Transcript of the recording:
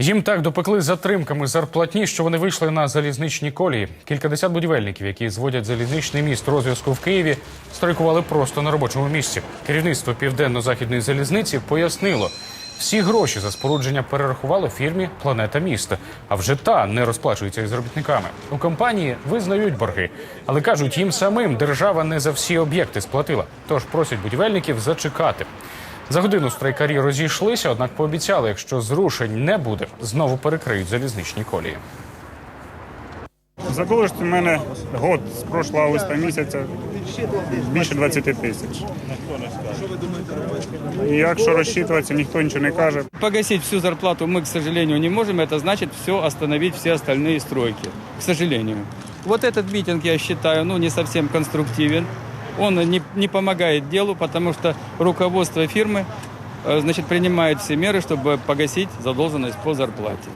Їм так допекли затримками зарплатні, що вони вийшли на залізничні колії. Кількадесят будівельників, які зводять залізничний міст розв'язку в Києві, страйкували просто на робочому місці. Керівництво південно-західної залізниці пояснило, всі гроші за спорудження перерахували фірмі Планета міста. А вже та не розплачується із робітниками. У компанії визнають борги, але кажуть, їм самим держава не за всі об'єкти сплатила. Тож просять будівельників зачекати. За годину страйкарі розійшлися, однак пообіцяли, якщо зрушень не буде, знову перекриють залізничні колії. Задовжити в мене год з прошлого листа місяця більше 20 тисяч. І якщо розчитуватися, ніхто нічого не каже. Погасить всю зарплату мы, к сожалению, не можем. Это значит все остановить все остальные стройки. К сожалению. Вот этот митинг, я считаю, ну, не совсем конструктивен. Он не, не помогает делу, потому что руководство фирмы э, значит, принимает все меры, чтобы погасить задолженность по зарплате.